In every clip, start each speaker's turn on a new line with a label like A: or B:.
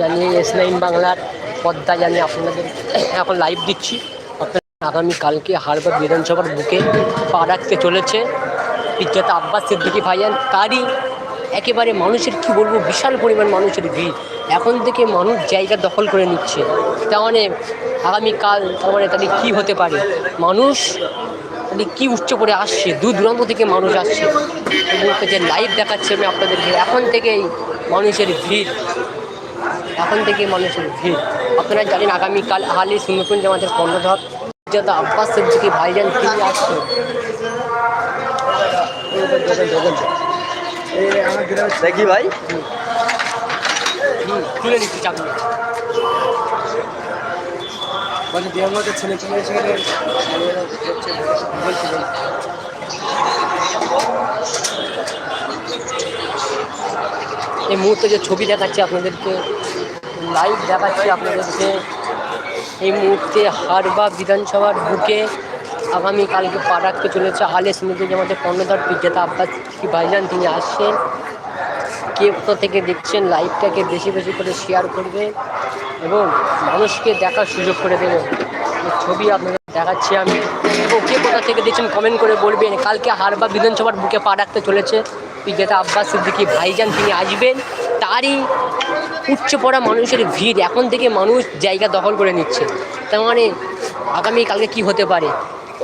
A: জানিয়ে S nine বাংলার পদ্মা জানিয়ে আপনাদের এখন লাইভ দিচ্ছি। আপনারা আগামীকালকে হারবার বিধানসভার বুকে পা রাখতে চলেছে বিখ্যাত আব্বাস সিদ্দিকি ভাইয়ান। তারই একেবারে মানুষের, কি বলব, বিশাল পরিমাণ মানুষের ভিড়। এখন থেকে মানুষ জায়গা দখল করে নিচ্ছে। তার মানে আগামীকাল তার মানে তাহলে কী হতে পারে? মানুষ তাহলে কী উচ্চ করে আসছে? দূর দূরান্ত থেকে মানুষ আসছে। যে লাইভ দেখাচ্ছে আমি আপনাদেরকে, এখন থেকেই মানুষের ভিড় এখন থেকে মানুষের ভিড়। আপনারা জানেন আগামীকাল আহালি সুন্দরপুর জামাতের কর্ণধর যাতে আব্বাস সিদ্দিকি ভাইজান তিনি আসছেন
B: দেখি ভাই।
A: হুম, তুলে নিচ্ছি চাকরি
C: মানে দেওয়ার ছেলে
A: এই মুহূর্তে যে ছবি দেখাচ্ছি আপনাদেরকে লাইভ দেখাচ্ছি আপনাদেরকে। এই মুহূর্তে হারবা বিধানসভার বুকে আগামীকালকে পা রাখতে চলেছে আলে স্মৃতি আমাদের কর্ণধার বিজেতা আব্বাস ভাইজান, তিনি আসছেন। কে কোথা থেকে দেখছেন লাইভটাকে বেশি বেশি করে শেয়ার করবে এবং মানুষকে দেখার সুযোগ করে দেবে। ছবি আপনাদের দেখাচ্ছি আমি। এবং কে কোথা থেকে দেখছেন কমেন্ট করে বলবেন। কালকে হারবা বিধানসভার বুকে পা রাখতে চলেছে বিজ্ঞাতা আব্বাস সিদ্দিকি ভাইজান, তিনি আসবেন। তারই উচ্চ পড়া মানুষের ভিড়। এখন থেকে মানুষ জায়গা দখল করে নিচ্ছে। তার মানে আগামীকালকে কি হতে পারে?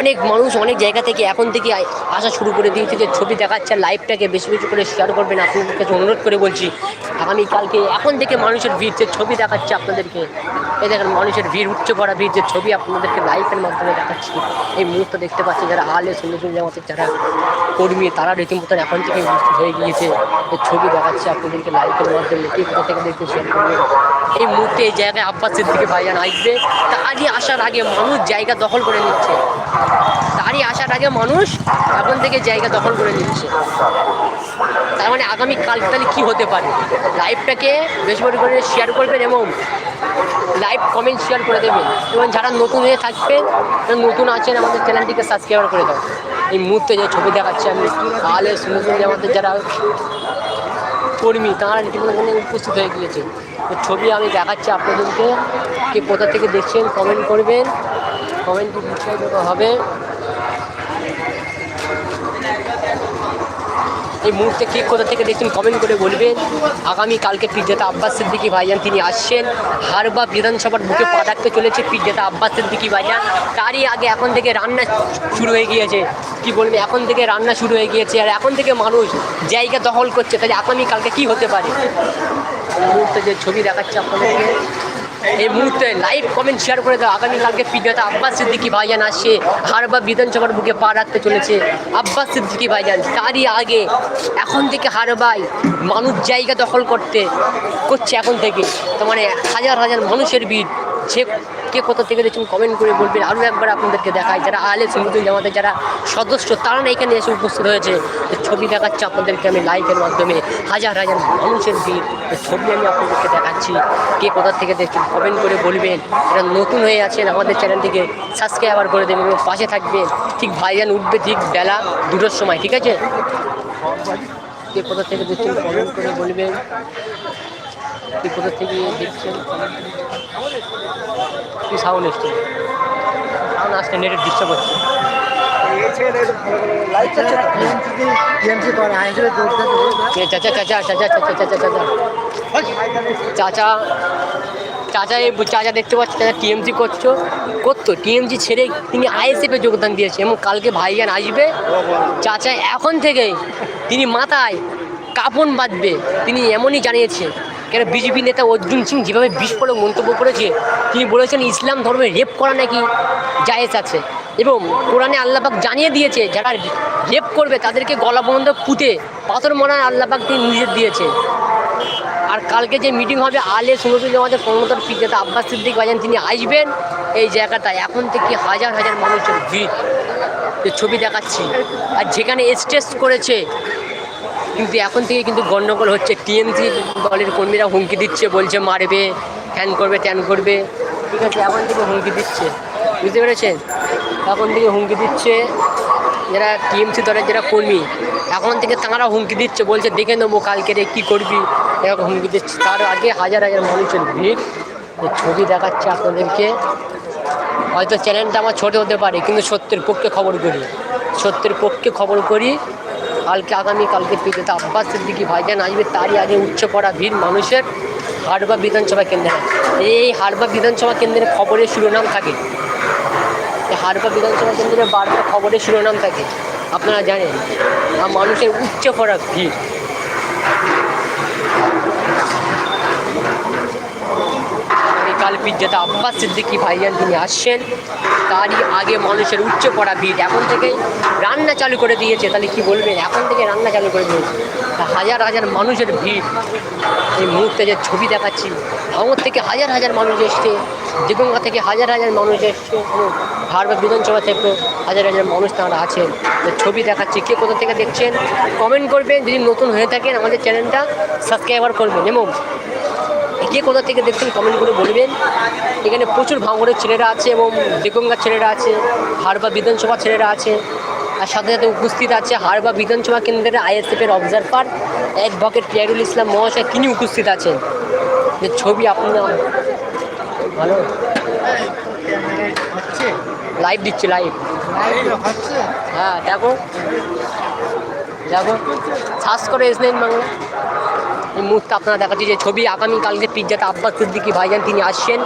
A: অনেক মানুষ অনেক জায়গা থেকে এখন থেকে আসা শুরু করে দিয়েছে যে ছবি দেখাচ্ছে, লাইভটাকে বেশি বেশি করে শেয়ার করবেন। আপনাদের কাছে অনুরোধ করে বলছি আগামীকালকে এখন থেকে মানুষের ভিড় ছবি দেখাচ্ছে আপনাদেরকে এই দেখেন মানুষের ভিড়, উচ্চ পড়া ভিড়, যে ছবি আপনাদেরকে লাইফের মাধ্যমে দেখাচ্ছি। এই মুহূর্ত দেখতে পাচ্ছি যারা আলে সুন্দর সুন্দর জামাতের যারা কর্মী, তারা রীতিমতন এখন থেকে হয়ে গিয়েছে। এই ছবি দেখাচ্ছে আপনাদেরকে লাইভের মাধ্যমে। কে কোথা থেকে দেখতে শেয়ার করবেন এই মুহূর্তে এই জায়গায় আব্বাস সিদ্দিকি ভাইজান আসবে। তারই আসার আগে মানুষ জায়গা দখল করে নিচ্ছে। তারই আসার আগে মানুষ এখন থেকে জায়গা দখল করে নিচ্ছে। তার মানে আগামী কাল তাহলে কী হতে পারে? লাইভটাকে বেশি করে শেয়ার করবেন এবং লাইভ কমেন্ট শেয়ার করে দেবেন এবং যারা নতুন হয়ে থাকবেন নতুন আছেন, আমাদের চ্যানেলটিকে সাবস্ক্রাইব করে দাও। এই মুহূর্তে যে ছবি দেখাচ্ছি আমি তাহলে সুন্দর আমাদের যারা কর্মী, তারা রীতিমতো উপস্থিত হয়ে গিয়েছে। তো ছবি আমি দেখাচ্ছি আপনাদেরকে, কে কোথা থেকে দেখছেন কমেন্ট করবেন। কমেন্টটি বিষয় হবে? এই মুহূর্তে কে কোথা থেকে দেখছেন কমেন্ট করে বলবেন আগামী কালকে পিজ্জাতা আব্বাস সিদ্দিকি ভাইজান তিনি আসছেন। হারবা বিধানসভার বুকে পা রাখতে চলেছে পিজ্জাতা আব্বাস সিদ্দিকি ভাইজান। তারই আগে এখন থেকে রান্না শুরু হয়ে গিয়েছে। কি বলবে? এখন থেকে রান্না শুরু হয়ে গিয়েছে আর এখন থেকে মানুষ জায়গা দখল করছে। তাহলে আগামী কালকে কি হতে পারে? মুহূর্তে যে ছবি দেখাচ্ছে আপনাদেরকে এই মুহূর্তে লাইভ কমেন্ট শেয়ার করে দাও। আগামীকালকে পিডিয়াতে আব্বাস সিদ্দিকি ভাইজান আসছে হারবা বিধানসভার বুকে পা রাখতে চলেছে আব্বাস সিদ্দিকি ভাইজান। তারই আগে এখন থেকে হারবাই মানুষ জায়গা দখল করতে করছে এখন থেকে। তো মানে হাজার হাজার মানুষের ভিড়। যে কে কোথা থেকে দেখছেন কমেন্ট করে বলবেন। আরও একবার আপনাদেরকে দেখায় যারা আলে সমুদ্র জামাতে যারা সদস্য, তারা না এখানে এসে উপস্থিত হয়েছে। ছবি দেখাচ্ছে আপনাদেরকে আমি লাইভের মাধ্যমে। হাজার হাজার মানুষের ভিড়। ছবি আমি আপনাদেরকে দেখাচ্ছি। কে কোথা থেকে দেখছেন কমেন্ট করে বলবেন। যারা নতুন হয়ে আছেন, আমাদের চ্যানেলটিকে সাবস্ক্রাইবার করে দেবেন এবং পাশে থাকবেন। ঠিক ভাইজান উঠবে ঠিক বেলা দুটোর সময়, ঠিক আছে? কে কোথা থেকে দেখছেন কমেন্ট করে বলবেন। কে কোথা থেকে দেখছেন? কি সাউন্ড এসছে। সাউন্ড আসছে নেটের ডিস্টার্ব হচ্ছে। চাচা চাচা চাচা চাচা চাচা চাচা চাচা চাচা। এই চাচা দেখতে পাচ্ছি চাচা টিএমসি করছ? করতো। টিএমসি ছেড়ে তিনি আইএসএফে যোগদান দিয়েছে। এবং কালকে ভাইজান আসবে। চাচা এখন থেকেই তিনি মাথায় কাপন বাঁধবে। তিনি এমনই জানিয়েছে। কেন বিজেপি নেতা অর্জুন সিং যেভাবে বিস্ফোরক মন্তব্য করেছে, তিনি বলেছেন ইসলাম ধর্মে রেপ করা নাকি জায়েজ আছে। এবং কোরআনে আল্লাপাক জানিয়ে দিয়েছে, যারা রেপ করবে তাদেরকে গলা বন্ধ পুঁতে পাথর মরার আল্লাপাক তিনি নিষেধ দিয়েছে। আর কালকে যে মিটিং হবে, আলে সুনতুল আমাদের কর্মতার পিতাতা আব্বাস সিদ্দিক বাজান, তিনি আসবেন এই জায়গাটায়। এখন থেকে হাজার হাজার মানুষের ভিড়। ছবি দেখাচ্ছি। আর যেখানে স্টেজ করেছে কিন্তু এখন থেকে কিন্তু গণ্ডগোল হচ্ছে। টিএমসি দলের কর্মীরা হুমকি দিচ্ছে, বলছে মারবে হ্যান করবে ত্যান করবে। ঠিক আছে, এখন থেকে হুমকি দিচ্ছে। বুঝতে পেরেছেন? এখন থেকে হুমকি দিচ্ছে যারা টিএমসি দলের যারা কর্মী, এখন থেকে তাঁরা হুমকি দিচ্ছে, বলছে দেখে নেব কালকে রে কী করবি। এরকম হুমকি দিচ্ছে। তার আগে হাজার হাজার মানুষের ভিড়। ছবি দেখাচ্ছে আপনাদেরকে। হয়তো চ্যানেলটা আমার ছোট হতে পারে, কিন্তু সত্যের পক্ষে খবর করি। সত্যের পক্ষে খবর করি। কালকে আগামী কালকে তা আব্বাস সিদ্দিকি ভাইজান আসবে, তারই আগে উচ্চ পড়া ভিড় মানুষের হাড়বা বিধানসভা কেন্দ্রে। এই হাড়বা বিধানসভা কেন্দ্রের খবরের শিরোনাম থাকে। এই হাড়বা বিধানসভা কেন্দ্রে বারবার খবরের শিরোনাম থাকে। আপনারা জানেন, আর মানুষের উচ্চ পড়া ভিড়। কাল পিজ্জাতে আব্বাস সিদ্দিকি ভাইজান তিনি আসছেন, তারই আগে মানুষের উচ্চ পড়া ভিড় এখন থেকে রান্না চালু করে দিয়েছে, তাহলে কি বলবেন? এখন থেকে রান্না চালু করে দিয়েছে। হাজার হাজার মানুষের ভিড়। এই মুহূর্তে যে ছবি দেখাচ্ছি আমার থেকে হাজার হাজার মানুষ এসছে, দিগঙ্গা থেকে হাজার হাজার মানুষ এসছে ঝাড়বাগ বিধানসভা থেকে হাজার হাজার মানুষ তারা আছেন। ছবি দেখাচ্ছি, কে কোথা থেকে দেখছেন? কমেন্ট করবেন, যদি নতুন হয়ে থাকেন আমাদের চ্যানেলটা, সাবস্ক্রাইবার করবেন, এবং কে কোথা থেকে দেখছেন কমেন্ট করে বলবেন। এখানে প্রচুর ভাঙড়ের ছেলেরা আছে এবং দেগঙ্গার ছেলেরা আছে হাড়বা বিধানসভা ছেলেরা আছে, আর সাথে সাথে উপস্থিত আছে হাড়বা বিধানসভা কেন্দ্রের আইএসএফের অবজারভার অ্যাডভোকেট পিয়ারুল ইসলাম মহাশয়, তিনি উপস্থিত আছেন। যে ছবি আপনার ভালো। লাইভ দিচ্ছে লাইভ হ্যাঁ দেখো। দেখো। সার্চ করে এস নাইন বাংলা। এই মুহূর্তে আপনারা দেখাচ্ছি যে ছবি আগামীকালকে পিজ্জাতে আব্বাস সিদ্দিকি ভাইজান তিনি আসছেন।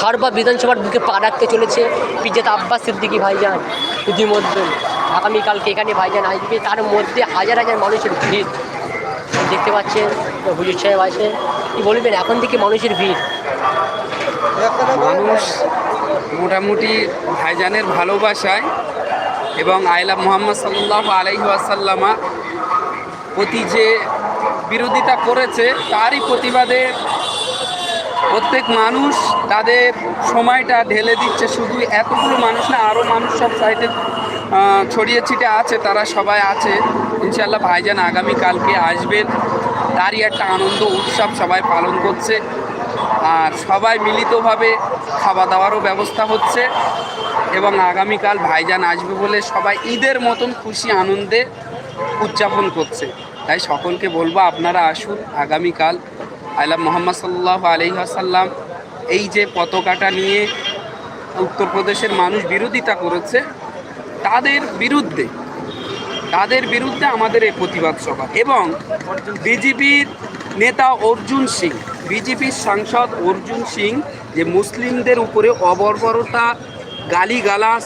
A: হারবা বিধানসভার বুকে পা রাখতে চলেছে পিজ্জাতে আব্বাস সিদ্দিকি ভাইজান। ইতিমধ্যে আগামীকালকে এখানে ভাইজান আসবে। তার মধ্যে হাজার হাজার মানুষের ভিড়। দেখতে পাচ্ছেন হুজুর সাহেব আছে কি বলবেন, এখন থেকে মানুষের ভিড়।
D: মানুষ মোটামুটি ভাইজানের ভালোবাসায় এবং আইলা মোহাম্মদ সাল্লাহ আলাইহি আসাল্লামা প্রতি যে বিরোধিতা করেছে, তারই প্রতিবাদে প্রত্যেক মানুষ তাদের সময়টা ঢেলে দিচ্ছে। শুধু এতগুলো মানুষ না আরও মানুষ সব সাইডে ছড়িয়ে ছিটে আছে, তারা সবাই আছে। ইনশাল্লাহ ভাইজান আগামীকালকে আসবেন। তারই একটা আনন্দ, উৎসব সবাই পালন করছে। আর সবাই মিলিতভাবে খাওয়া দাওয়ারও ব্যবস্থা হচ্ছে এবং আগামীকাল ভাইজান আসবে বলে সবাই ঈদের মতন খুশি, আনন্দে উদযাপন করছে। তাই সকলকে বলব, আপনারা আসুন আগামীকাল আল্লাহ মোহাম্মদ সাল্লাহ আলহাসাল্লাম এই যে পতাকাটা নিয়ে উত্তরপ্রদেশের মানুষ বিরোধিতা করেছে, তাদের বিরুদ্ধে তাদের বিরুদ্ধে আমাদের এই প্রতিবাদ সভা। এবং বিজেপির নেতা অর্জুন সিং, বিজেপির সাংসদ অর্জুন সিং যে মুসলিমদের উপরে অবর্বরতা, গালিগালাজ,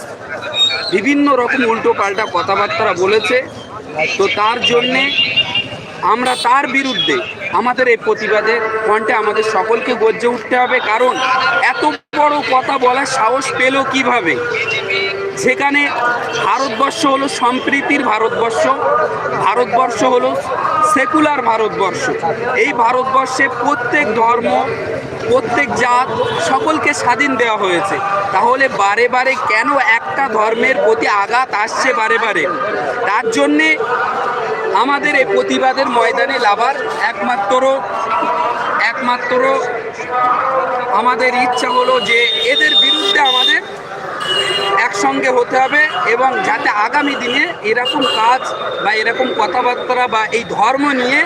D: বিভিন্ন রকম উল্টো পাল্টা কথাবার্তা বলেছে, তো তার জন্যে আমরা তার বিরুদ্ধে আমাদের এই প্রতিবাদের কণ্ঠে আমাদের সকলকে গর্জে উঠতে হবে। কারণ এত বড় কথা বলার সাহস পেল কীভাবে? সেখানে ভারতবর্ষ হলো সম্প্রীতির ভারতবর্ষ ভারতবর্ষ হলো সেকুলার ভারতবর্ষ। এই ভারতবর্ষে প্রত্যেক ধর্ম, প্রত্যেক জাত সকলকে স্বাধীন দেওয়া হয়েছে। তাহলে বারে বারে কেন একটা ধর্মের প্রতি আঘাত আসছে বারে বারে? তার জন্যে আমাদের এই প্রতিবাদের ময়দানে লাভার একমাত্র একমাত্র আমাদের ইচ্ছা হলো যে এদের বিরুদ্ধে আমাদের একসঙ্গে হতে হবে এবং যাতে আগামী দিনে এরকম কাজ বা এরকম কথাবার্তা বা এই ধর্ম নিয়ে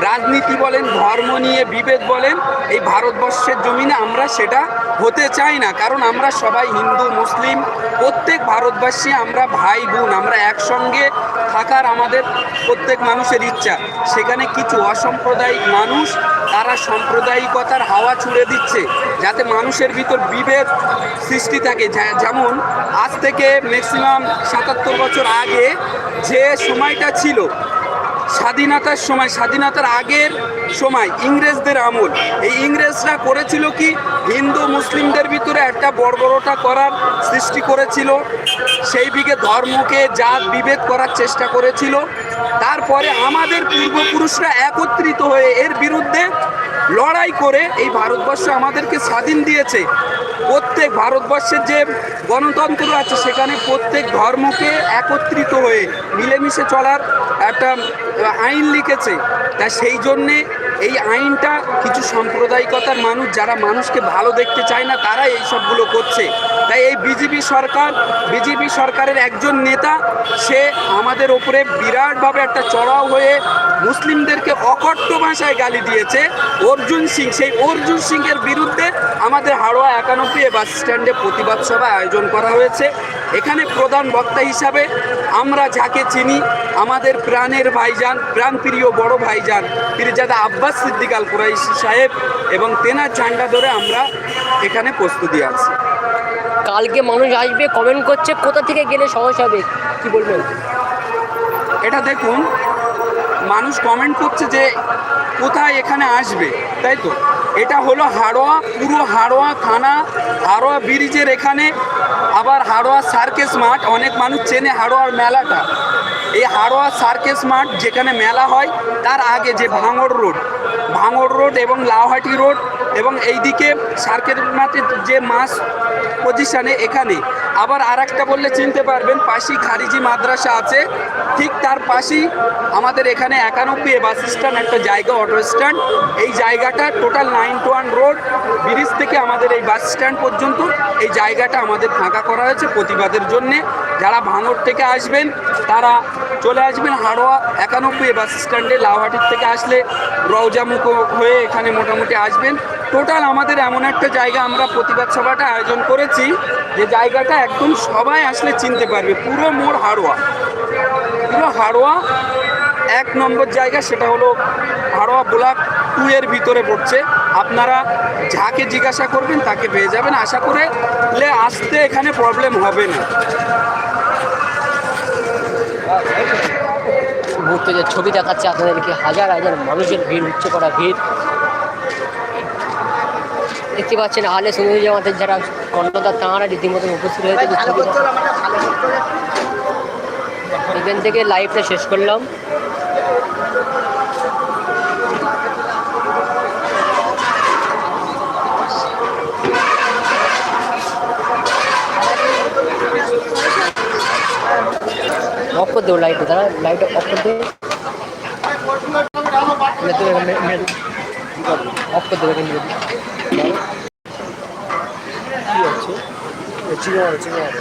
D: রাজনীতি বলেন, ধর্ম নিয়ে বিভেদ বলেন, এই ভারতবর্ষের জমিনে আমরা সেটা হতে চাই না, কারণ আমরা সবাই হিন্দু, মুসলিম, প্রত্যেক ভারতবাসী, আমরা ভাই বোন, আমরা একসঙ্গে থাকার আমাদের প্রত্যেক মানুষের ইচ্ছা। সেখানে কিছু অসাম্প্রদায়িক মানুষ, তারা সাম্প্রদায়িকতার হাওয়া ছুড়ে দিচ্ছে, যাতে মানুষের ভিতর বিভেদ সৃষ্টি থাকে। যেমন আজ থেকে ম্যাক্সিমাম সাতাত্তর বছর আগে যে সময়টা ছিল স্বাধীনতার সময়, স্বাধীনতার আগের সময় ইংরেজদের আমল। এই ইংরেজরা করেছিল কি? হিন্দু, মুসলিমদের ভিতরে একটা বর্বরতা করার সৃষ্টি করেছিল। সেই দিকে ধর্মকে, জাত, বিভেদ করার চেষ্টা করেছিল। তারপরে আমাদের পূর্বপুরুষরা একত্রিত হয়ে এর বিরুদ্ধে লড়াই করে এই ভারতবর্ষ আমাদেরকে স্বাধীন দিয়েছে। প্রত্যেক ভারতবর্ষের যে গণতন্ত্র আছে, সেখানে প্রত্যেক ধর্মকে একত্রিত হয়ে মিলেমিশে চলার একটা আইন লিখেছে। তা সেই জন্যে এই আইনটা কিছু সাম্প্রদায়িকতার মানুষ, যারা মানুষকে ভালো দেখতে চায় না, তারাই এই সবগুলো করছে। তাই এই বিজেপি সরকার, বিজেপি সরকারের একজন নেতা, সে আমাদের ওপরে বিরাটভাবে একটা চড়াও হয়ে মুসলিমদেরকে অকট্ট ভাষায় গালি দিয়েছে। অর্জুন সিং, সেই অর্জুন সিংয়ের বিরুদ্ধে আমাদের হাড়োয়া একানব্বই বাস স্ট্যান্ডে প্রতিবাদ সভা আয়োজন করা হয়েছে। এখানে প্রধান বক্তা হিসাবে আমরা যাকে চিনি আমাদের প্রাণের ভাইজান প্রাণপ্রিয় বড় ভাইজান পীরজাদা আব্বাস সিদ্দিক আল কুরাইশি সাহেব এবং তেনার ঝান্ডা ধরে আমরা এখানে প্রস্তুতি আছি।
A: কালকে মানুষ আসবে কমেন্ট করছে কোথা থেকে গেলে সহজ হবে? কি বলবেন?
D: এটা দেখুন মানুষ কমেন্ট করছে যে কোথায় এখানে আসবে তাই তো? এটা হলো হাড়োয়া পুরো হাড়োয়া থানা হাড়োয়া ব্রিজের এখানে আবার হাড়োয়া সার্কেস মাঠ অনেক মানুষ চেনে হাড়োয়ার মেলাটা। এই হাড়োয়া সার্কেস মাঠ যেখানে মেলা হয়, তার আগে যে ভাঙর রোড ভাঙর রোড এবং লাউহাটি রোড এবং এইদিকে সার্কেস মাঠের যে মাস পজিশানে এখানে আবার আর একটা বললে চিনতে পারবেন, পাশেই খারিজি মাদ্রাসা আছে। ঠিক তার পাশেই আমাদের এখানে একানব্বই বাস স্ট্যান্ড, একটা জায়গা, অটো স্ট্যান্ড। এই জায়গাটা total nine two one road, bridge থেকে আমাদের এই বাস স্ট্যান্ড পর্যন্ত। এই জায়গাটা আমাদের ফাঁকা করা হয়েছে প্রতিবাদের জন্যে। যারা ভাঙড় থেকে আসবেন, তারা চলে আসবেন হাড়োয়া একানব্বই বাস স্ট্যান্ডে, লাউহাটির থেকে আসলে রওজামুখ হয়ে এখানে মোটামুটি আসবেন। টোটাল আমাদের এমন একটা জায়গা আমরা প্রতিবাদ সভাটা আয়োজন করেছি, যে জায়গাটা একদম সবাই আসলে চিনতে পারবে। পুরো মোড় হাড়োয়া। পুরো হাড়োয়া এক নম্বর জায়গা, সেটা হলো হাড়োয়া ব্লক টু এর ভিতরে পড়ছে। আপনারা যাকে জিজ্ঞাসা করবেন তাকে পেয়ে যাবেন। আশা করে আসতে এখানে প্রবলেম হবে না।
A: মুহূর্তে যে ছবি দেখাচ্ছে, আপনাদেরকে হাজার হাজার মানুষের ভিড় উচ্চ করা ভিড়। দেখতে পাচ্ছেন আলে সুন্দর জামাতের যারা কর্ণদার তাঁরা রীতিমতো উপস্থিত হয়েছে। এখান থেকে লাইভটা শেষ করলাম। অফ করে দেবো লাইটটা দাঁড়া লাইটটা অফ করে দেবো। অফ করে দেবো এখান
C: কি আছে চিনে মারো